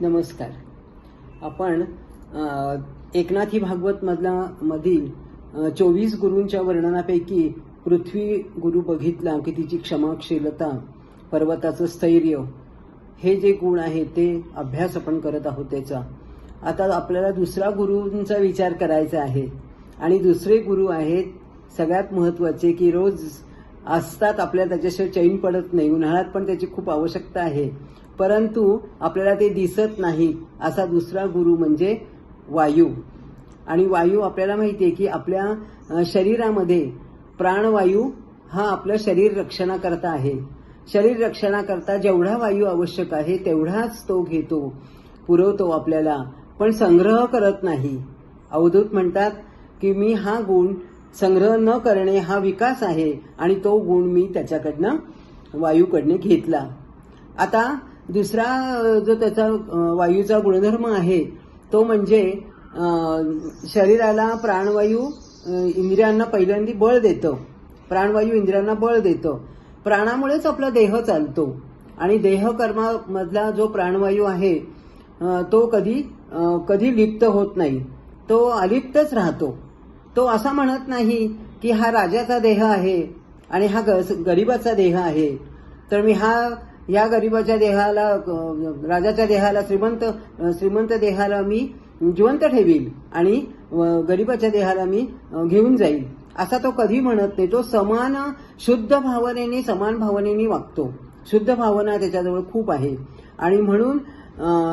नमस्कार. आपण एकनाथी भागवत मधला मधील चोवीस गुरूंच्या वर्णनापैकी पृथ्वी गुरु बघितला की तिची क्षमाशीलता पर्वताचं स्थैर्य हे जे गुण आहे ते अभ्यास आपण करत आहोत त्याचा. आता आपल्याला दुसरा गुरूंचा विचार करायचा आहे. आणि दुसरे गुरु आहेत सगळ्यात महत्त्वाचे की रोज असतात आपल्याला त्याच्याशिवाय चैन पडत नाही उन्हाळ्यात पण त्याची खूप आवश्यकता आहे. परंतु आपल्याला ते दिसत नाही असा दुसरा गुरु म्हणजे वायू. आणि वायू आपल्याला माहिती आहे की आपल्या शरीरामध्ये प्राणवायू हा आपलं शरीर रक्षणाकरता आहे. शरीर रक्षणाकरता जेवढा वायू आवश्यक आहे तेवढाच तो घेतो पुरवतो आपल्याला. पण संग्रह करत नाही. अवधूत म्हणतात की मी हा गुण संग्रह न करणे हा विकास आहे आणि तो गुण मी त्याच्याकडनं वायूकडनं घेतला. आता दुसरा जो त्याचा वायूचा गुणधर्म आहे तो म्हणजे शरीराला प्राणवायू इंद्रियांना पहिल्यांदा बळ देतं. प्राणवायू इंद्रियांना बळ देतं. प्राणामुळेच आपला देह चालतो. आणि देह कर्मामधला जो प्राणवायू आहे तो कधी कधी लिप्त होत नाही. तो अलिप्तच राहतो. तो असा म्हणत नाही की हा राजाचा देह आहे आणि हा ग- गरिबाचा देह आहे. तर मी हा या गरिबाच्या देहाला राजाच्या देहाला श्रीमंत श्रीमंत देहाला मी जिवंत ठेवील आणि गरिबाच्या देहाला मी घेऊन जाईल असा तो कधी म्हणत नाही. तो समान शुद्ध भावनेने समान भावनेने वागतो. शुद्ध भावना त्याच्याजवळ खूप आहे. आणि म्हणून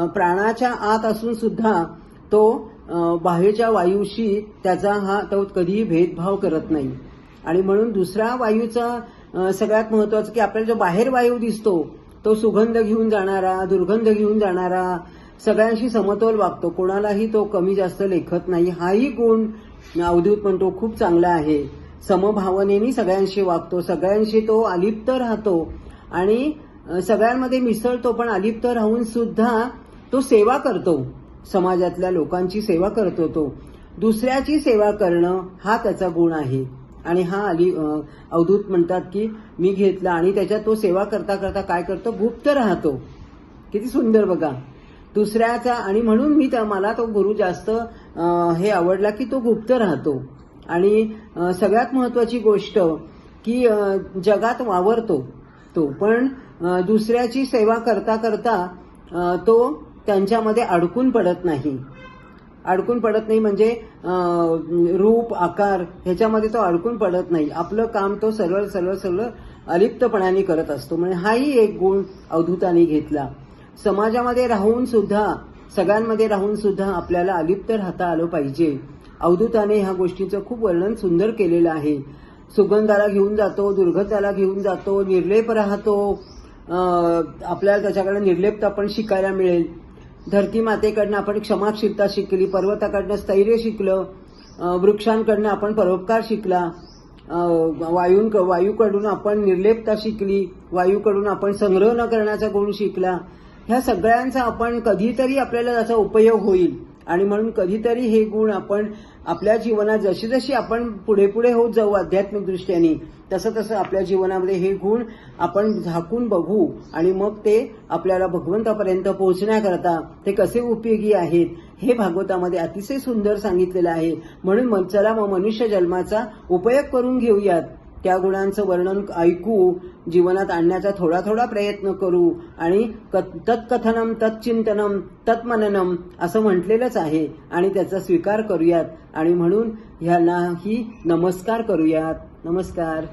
प्राणाच्या आत असून सुद्धा तो बाहेरच्या वायूशी त्याचा हा तो कधीही भेदभाव करत नाही. आणि म्हणून दुसरा वायूचा सगळ्यात महत्वाचं की आपल्याला जो बाहेर वायू दिसतो तो सुगंध घेऊन जाणारा दुर्गंध घेऊन जाणारा सगळ्यांशी समतोल वागतो. कोणालाही तो कमी जास्त लेखत नाही. हाही गुण अवधूत म्हणतो खूप चांगला आहे. समभावनेनी सगळ्यांशी वागतो. सगळ्यांशी तो अलिप्त राहतो. आणि सगळ्यांमध्ये मिसळतो पण अलिप्त राहून सुद्धा तो सेवा करतो. समाजातल्या लोकांची सेवा करतो तो दुसऱ्याची सेवा करणं हा त्याचा गुण आहे. आणि हा अली अवधूत म्हणतात की मी घेतला आणि त्याच्यात तो सेवा करता करता काय करतो? गुप्त राहतो. किती सुंदर बघा. दुसऱ्याचा आणि म्हणून मी त्या मला तो गुरु जास्त हे आवडला की तो गुप्त राहतो. आणि सगळ्यात महत्वाची गोष्ट की जगात वावरतो तो. पण दुसऱ्याची सेवा करता करता तो त्यांच्यामध्ये अडकून पडत नाही. अडकून पडत नाही म्हणजे रूप आकार ह्याच्यामध्ये तो अडकून पडत नाही. आपलं काम तो सरळ सरळ सरळ अलिप्तपणाने करत असतो. म्हणजे हाही एक गुण अवधूताने घेतला. समाजामध्ये राहून सुद्धा सगळ्यांमध्ये राहून सुद्धा आपल्याला अलिप्त राहता आलं पाहिजे. अवधूताने ह्या गोष्टीचं खूप वर्णन सुंदर केलेलं आहे. सुगंधाला घेऊन जातो दुर्गंधाला घेऊन जातो निर्लेप राहतो. आपल्याला त्याच्याकडे निर्लेपता पण शिकायला मिळेल. धरती मातेकडनं आपण क्षमाशीलता शिकली पर्वताकडनं स्थैर्य शिकलं वृक्षांकडनं आपण परोपकार शिकला अं, वायूं वायूकडून आपण निर्लेपता शिकली वायूकडून आपण संग्रह न करण्याचा गुण शिकला. ह्या सगळ्यांचा आपण कधीतरी आपल्याला त्याचा उपयोग होईल. आणि म्हणून कधीतरी हे गुण आपण आपल्या जीवनात जशी जशी आपण पुढे पुढे होत जाऊ आध्यात्मिक दृष्ट्याने तसं तसं आपल्या जीवनामध्ये हे गुण आपण झाकून बघू आणि मग ते आपल्याला भगवंतापर्यंत पोहोचण्याकरता ते कसे उपयोगी आहेत हे भागवतामध्ये अतिशय सुंदर सांगितलेलं आहे. म्हणून चला मग मनुष्य जन्माचा उपयोग करून घेऊयात. त्या गुणांचं वर्णन ऐकू जीवनात आणण्याचा थोडा थोडा प्रयत्न करू आणि तत्कथनम तत्चिंतनम तत्मननम असं म्हटलेलंच आहे आणि त्याचा स्वीकार करूयात. आणि म्हणून ह्यांनाही नमस्कार करूयात. नमस्कार.